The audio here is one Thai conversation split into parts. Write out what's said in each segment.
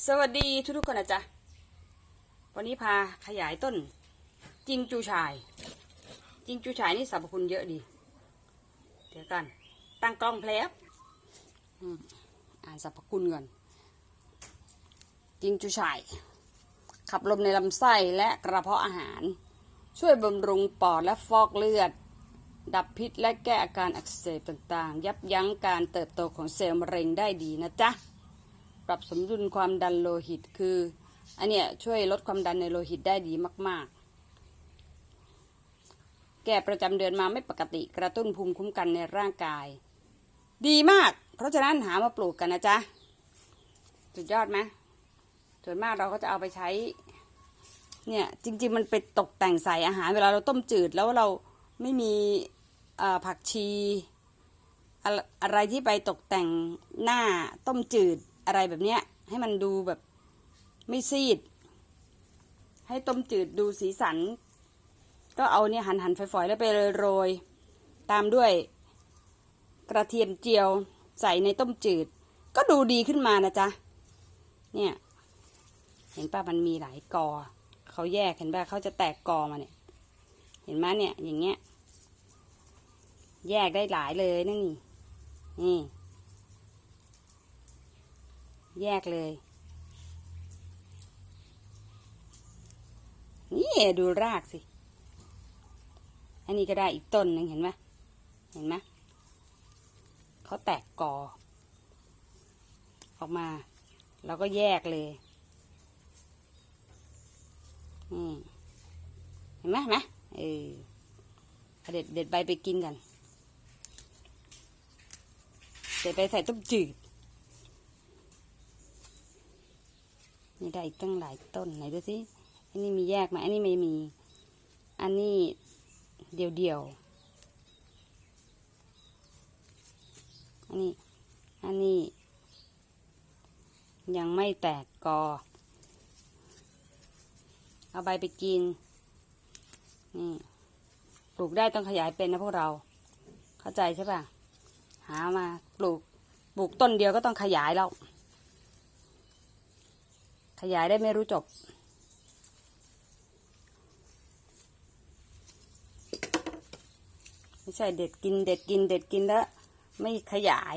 สวัสดีทุกๆคนนะจ๊ะ วันนี้พาขยายต้น จิงจูชาย จิงจูชายนี่สรรพคุณเยอะดี เดี๋ยวกัน ตั้งกล้องเพลฟอ่านสรรพคุณก่อน จิงจูชาย ขับลมในลำไส้และกระเพาะอาหาร ช่วยบำรุงปอดและฟอกเลือด ดับพิษและแก้อาการอักเสบต่างๆ ยับยั้งการเติบโตของเซลล์มะเร็งได้ดีนะจ๊ะ ปรับสมดุลความดันโลหิตคืออันเนี้ยช่วยลดความดันในโลหิตได้ดีมาก ๆ แก่ประจำเดือนมาไม่ปกติกระตุ้นภูมิคุ้มกันในร่างกาย ดีมาก เพราะฉะนั้นหามาปลูกกันนะจ๊ะสุดยอดไหมส่วนมากเราก็จะเอาไปใช้ เนี่ยจริง ๆ มันไปตกแต่งใส่อาหารเวลาเราต้มจืดแล้วเราไม่มีผักชี อะไรอะไรที่ไปตกแต่งหน้าต้มจืด อะไรแบบเนี้ย ให้มันดูแบบไม่ซีด ให้ต้มจืดดูสีสัน ก็เอาเนี่ยหันหันฝอยๆแล้วไปโรย ตามด้วย กระเทียมเจียวใส่ในต้มจืด ก็ดูดีขึ้นมานะจ๊ะ เนี่ย เห็นป่ะมันมีหลายกอ เขาแยกเห็นป่ะเขาจะแตกกอมาเนี่ย เห็นไหมเนี่ยอย่างเงี้ย แยกได้หลายเลยนั่นนี่นี่ แยกเลย นี่ดูรากสิ อันนี้ก็ได้อีกต้นหนึ่งเห็นไหมเห็นไหมเขาแตกกอ ออกมาเราก็แยกเลยเห็นไหมเห็นไหมเออเด็ดเด็ดใบไปกินกัน เด็ดใบใส่ต้มจืด นี่ได้อีกตั้งหลายต้นไหนดูสิอันนี้มีแยกไหมอันนี้ไม่มี อันนี้เดียวเดียวอันนี้ อันนี้ ยังไม่แตกกอ เอาใบไปกิน นี่ ปลูกได้ต้องขยายเป็นนะพวกเรา เข้าใจใช่ป่ะ หามาปลูก ปลูกต้นเดียวก็ต้องขยายแล้ว ขยายได้ไม่รู้จบ ไม่ใช่เด็ดกินเด็ดกินเด็ดกินแล้ว ไม่ขยาย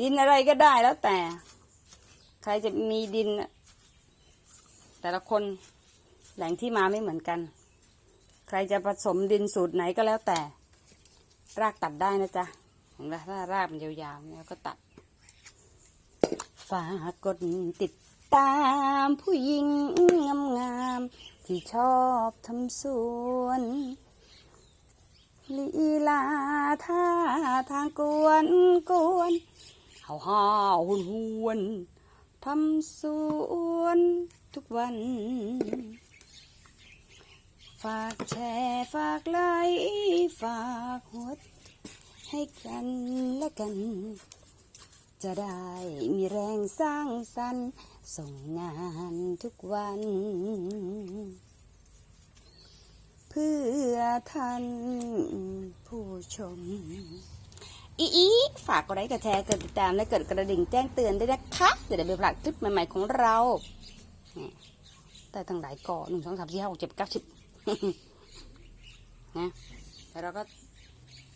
ดินอะไรก็ได้แล้วแต่ ใครจะมีดิน แต่ละคนแหล่งที่มาไม่เหมือนกัน ใครจะผสมดินสูตรไหนก็แล้วแต่ รากตัดได้นะจ๊ะเห็นไหมถ้ารากมันยาวๆเนี่ยก็ตัดฝากกดติด ตามผู้หญิงงามๆที่ชอบทำสวนลีลาท่าทางกวนกวนเฮาฮาหุนหวนทำสวนทุกวัน ฝากแชร์ฝากไลค์ฝากหัวใจให้กันและกัน จะได้มีแรงสร้างสรรค์ส่งงานทุกวัน เพื่อท่านผู้ชม อีอีฝากกดไลค์กดแชร์กดติดตามและกดกระดิ่งแจ้งเตือนด้วยนะคะจะได้ไม่พลาดคลิปใหม่ๆของเรานี่ได้ตั้งหลายก่อหนึ่งสองสามสี่ห้าหกเจ็ดเก้าสิบนะแล้วเราก็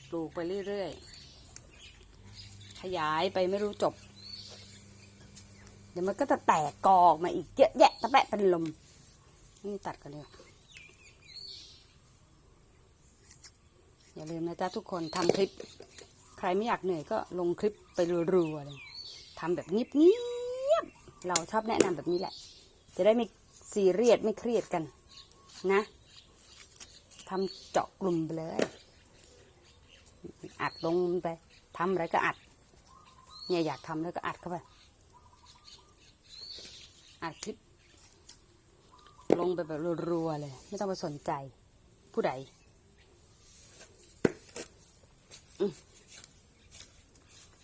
ปลูกไปเรื่อยๆ ขยายไปไม่รู้จบ เดี๋ยวมันก็จะแตกกอออกมาอีกเยอะแยะตะแปะเป็นลม นี่ตัดกันเลยอย่าลืมนะจ๊ะทุกคนทำคลิป ใครไม่อยากเหนื่อยก็ลงคลิปไปรัวๆเลยทำแบบเงียบๆเราชอบแนะนำแบบนี้แหละ จะได้ไม่ซีเรียสไม่เครียดกัน นะทำเจาะกลุ่มไปเลย อัดลงไปทำอะไรก็อัด เนี่ยอยากทำแล้วก็อัดเข้าไป อัดคลิป ลงไปแบบรัวๆเลย ไม่ต้องไปสนใจ ผู้ใด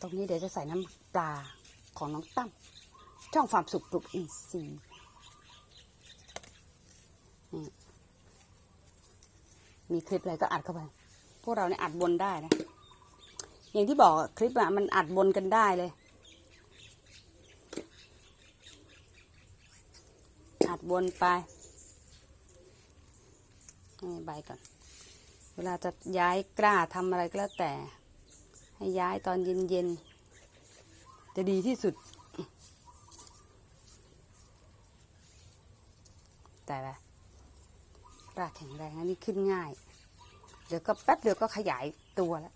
ตรงนี้เดี๋ยวจะใส่น้ำปลาของน้องตั้มช่องความสุขปลุกอินทรีย์นี่มีคลิปอะไรก็อัดเข้าไป พวกเราเนี่ยอัดบนได้นะ อย่างที่บอกคลิปอะมันอัดบนกันได้เลย อัดวนไปนี่ใบก่อน เวลาจะย้ายกล้าทำอะไรก็แล้วแต่ ให้ย้ายตอนเย็นๆ จะดีที่สุด แต่ละรากแข็งแรงอันนี้ขึ้นง่าย เดี๋ยวก็แป๊บเดียวก็ขยายตัวแล้ว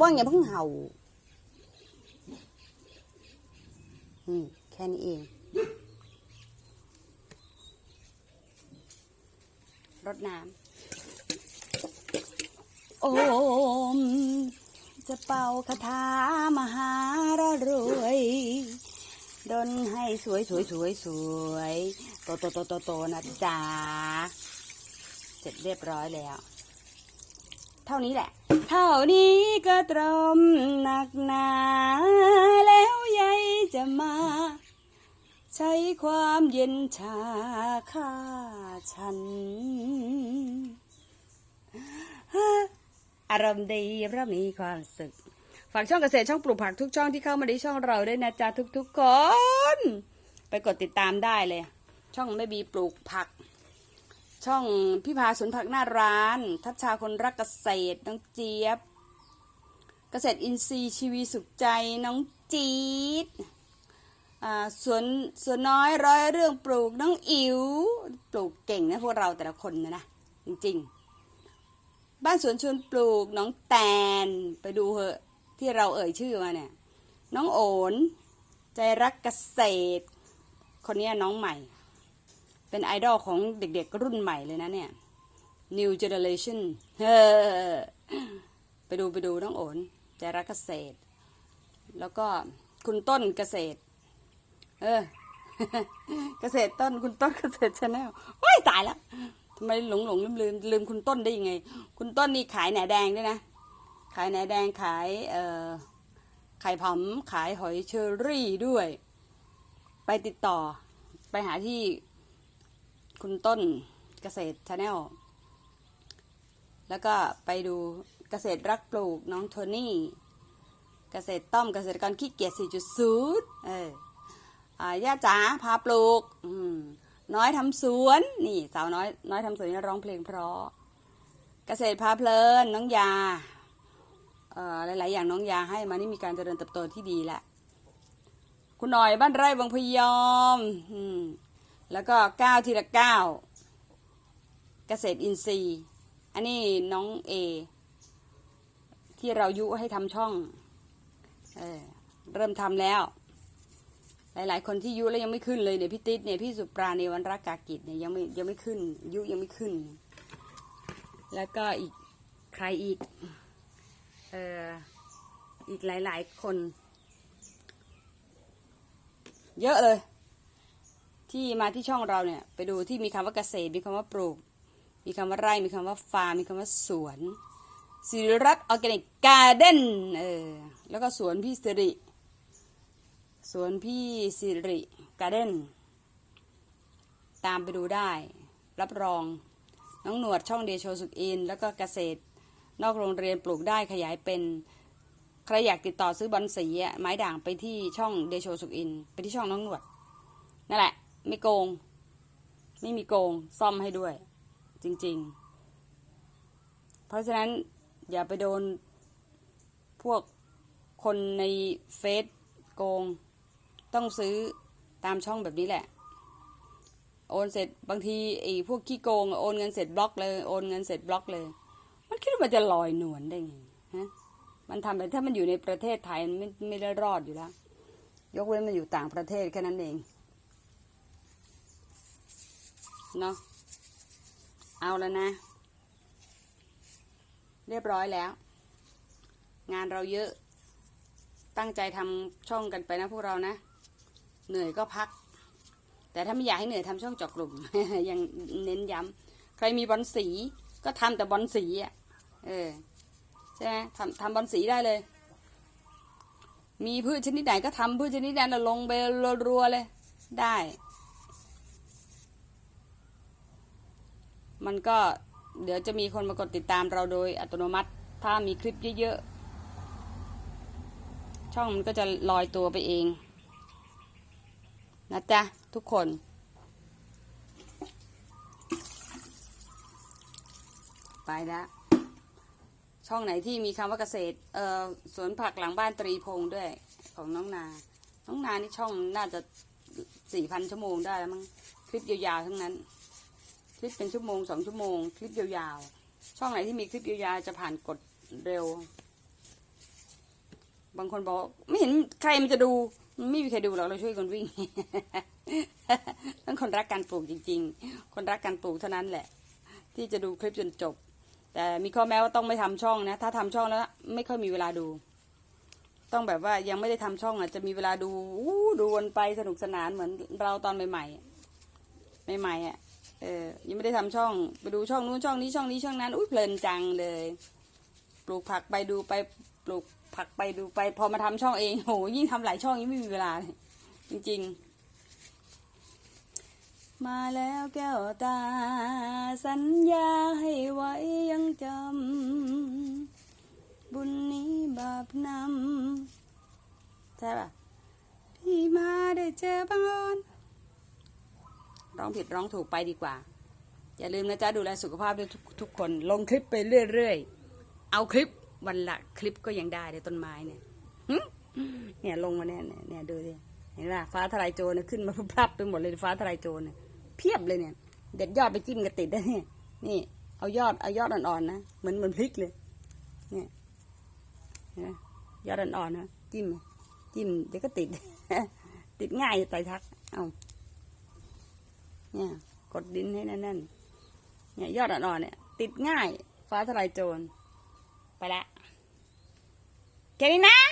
ว่างอย่าเพิ่งเห่านี่แค่นี้เอง รดน้ำ โอม จะเป่าคาถามหาระรวยดนให้สวยสวยสวยสวยโตโตโตโตโตนะจ๊ะ เสร็จเรียบร้อยแล้ว เท่านี้แหละ เท่านี้ก็ตรมหนักหนาแล้วยายจะมา ใช้ความเย็นชาฆ่าฉัน อารมณ์ดีเพราะมีความสุขฝากช่องเกษตรช่องปลูกผักทุกช่องที่เข้ามาในช่องเราด้วยนะจ๊ะทุกๆคน ไปกดติดตามได้เลย ช่องไม่บีปลูกผัก ช่องพี่พาสวนผักหน้าร้าน ทัชชาคนรักเกษตรน้องเจี๊ยบ เกษตรอินทรีย์ชีวีสุขใจน้องจี๊ดสวนสวนน้อยร้อยเรื่องปลูกน้องอิ๋วปลูกเก่งนะพวกเราแต่ละคนนะนะจริงๆ บ้านสวนชวนปลูกน้องแตนไปดูเหอะที่เราเอ่ยชื่อมาเนี่ยน้องโอนใจรักเกษตร คนนี้น้องใหม่ เป็นไอดอลของเด็กๆรุ่นใหม่เลยนะเนี่ย New Generation ไปดูไปดูน้องโอนใจรักเกษตร แล้วก็คุณต้นเกษตร เออ เกษตรต้นคุณต้นเกษตรชาแนลโอ้ยตายแล้วทำไมหลงหลงลืมลืมลืมคุณต้นได้ยังไง คุณต้นนี่ขายแหนแดงด้วยนะ ขายแหนแดงขายเอ่อไข่ผำขายหอยเชอรี่ด้วย ไปติดต่อไปหาที่ คุณต้นเกษตรชาแนลแล้วก็ไปดูเกษตรรักปลูกน้องโทนี่เกษตรต้อมเกษตรกรขี้เกียจ4.0เอออย่าจ๋าพาปลูกน้อยทำสวน นี่ สาวน้อยน้อยทำสวนนี่ร้องเพลงเพราะ เกษตรพาเพลินน้องยาหลาย ๆ อย่างน้องยาให้มานี่มีการเจริญเติบโตที่ดีแหละ คุณหน่อยบ้านไร่บางพยอม อืม แล้วก็ก้าวทีละก้าวเกษตรอินทรีย์ อันนี้น้องเอที่เรายุให้ทำช่องเออเริ่มทำแล้ว หลาย ๆ คนที่ยุแล้วยังไม่ขึ้นเลยเนี่ยพี่ติ๊ดเนี่ยพี่สุปราเนวันรักกากิจเนี่ยยังไม่ยังไม่ขึ้น ยุยังไม่ขึ้น แล้วก็อีกใครอีกเอออีกหลาย ๆ คน เยอะเลย ที่มาที่ช่องเราเนี่ย ไปดูที่มีคำว่าเกษตร มีคำว่าปลูก มีคำว่าไร่ มีคำว่าฟาร์ม มีคำว่าสวนสิริรัตน์ออร์แกนิกการ์เด้นเออ แล้วก็สวนพี่สิริ สวนพี่สิริการ์เด้น ตามไปดูได้ รับรอง น้องหนวดช่องเดโชสุกอิน แล้วก็เกษตร นอกโรงเรียนปลูกได้ขยายเป็น ใครอยากติดต่อซื้อบอลสีไม้ด่างไปที่ช่องเดโชสุกอิน ไปที่ช่องน้องหนวด นั่นแหละ ไม่โกง ไม่มีโกง ซ่อมให้ด้วย จริง ๆ เพราะฉะนั้นอย่าไปโดนพวกคนในเฟซโกง ต้องซื้อตามช่องแบบนี้แหละ โอนเสร็จบางทีไอ้พวกขี้โกง โอนเงินเสร็จบล็อกเลยโอนเงินเสร็จบล็อกเลย มันคิดว่ามันจะลอยนวลได้ไงฮะมันทำไปถ้ามันอยู่ในประเทศไทยมันไม่ไม่ได้รอดอยู่แล้ว ยกเว้นมันอยู่ต่างประเทศแค่นั้นเอง เนาะเอาแล้วนะ เรียบร้อยแล้ว งานเราเยอะ ตั้งใจทำช่องกันไปนะพวกเรานะ เหนื่อยก็พัก แต่ถ้าไม่อยากให้เหนื่อยทำช่องจอกกลุ่ม ยังเน้นย้ำใครมีบอลสีก็ทำแต่บอลสีอะ เออใช่ไหมทำทำบอลสีได้เลย มีพืชชนิดไหนก็ทำพืชชนิดนั้นลงไปรัวๆเลย ได้ มันก็เดี๋ยวจะมีคนมากดติดตามเราโดยอัตโนมัติ ถ้ามีคลิปเยอะๆ ช่องมันก็จะลอยตัวไปเอง นะจ๊ะ ทุกคนไปแล้วช่องไหนที่มีคำว่าเกษตรเอ่อสวนผักหลังบ้านตรีพงด้วย ของน้องนา น้องนานี่ช่องน่าจะสี่พันชั่วโมงได้แล้วมั้งคลิปยาวๆทั้งนั้น ลิปเป็นชั่วโมงสองชั่วโมง คลิปยาวๆ ช่องไหนที่มีคลิปยาวๆจะผ่านกดเร็ว บางคนบอก ไม่เห็นใครมันจะดู ไม่มีใครดูหรอกเราช่วยกันวิ่งต้องคนรักการปลูกจริง ๆ คนรักการปลูกเท่านั้นแหละ ที่จะดูคลิปจนจบ แต่มีข้อแม้ว่าต้องไม่ทำช่องนะ ถ้าทำช่องแล้ว ไม่ค่อยมีเวลาดู ต้องแบบว่ายังไม่ได้ทำช่องอะจะมีเวลาดูดูวนไปสนุกสนานเหมือนเราตอนใหม่ ๆ ใหม่ๆอะ เออยังไม่ได้ทำช่อง ไปดูช่องนู้นช่องนี้ช่องนี้ช่องนั้น อุ้ยเพลินจังเลย ปลูกผักไปดูไปปลูกผักไปดูไป พอมาทำช่องเองโหยิ่งทำหลายช่องยิ่งไม่มีเวลา จริง ๆ มาแล้วแก้วตา สัญญาให้ไว้ยังจำบุญนี้บาปนำใช่ป่ะพี่มาได้เจอบังออน ร้องผิดร้องถูกไปดีกว่า อย่าลืมนะจ๊ะดูแลสุขภาพด้วยทุกทุกคน ลงคลิปไปเรื่อยๆ เอาคลิปวันละคลิปก็ยังได้เลยต้นไม้เนี่ยเนี่ยลงมาเนี่ยเนี่ยเนี่ยดูดิเห็นป่ะฟ้าทลายโจรเนี่ยขึ้นมาพรับไปหมดเลยฟ้าทลายโจรเนี่ยเพียบเลยเนี่ย เด็ดยอดไปจิ้มกระติดได้เนี่ยนี่เอายอดเอายอดอ่อนๆนะเหมือนเหมือนพริกเลยเนี่ยนไหมยอดอ่อนๆนะจิ้มจิ้มเดี๋ยวก็ติด ติดง่ายจะไตทัก เอา เนี่ย กดดินให้แน่นๆเนี่ยยอดอ่อนๆเนี่ย ติดง่าย ฟ้าทลายโจร ไปละแค่นี้นะ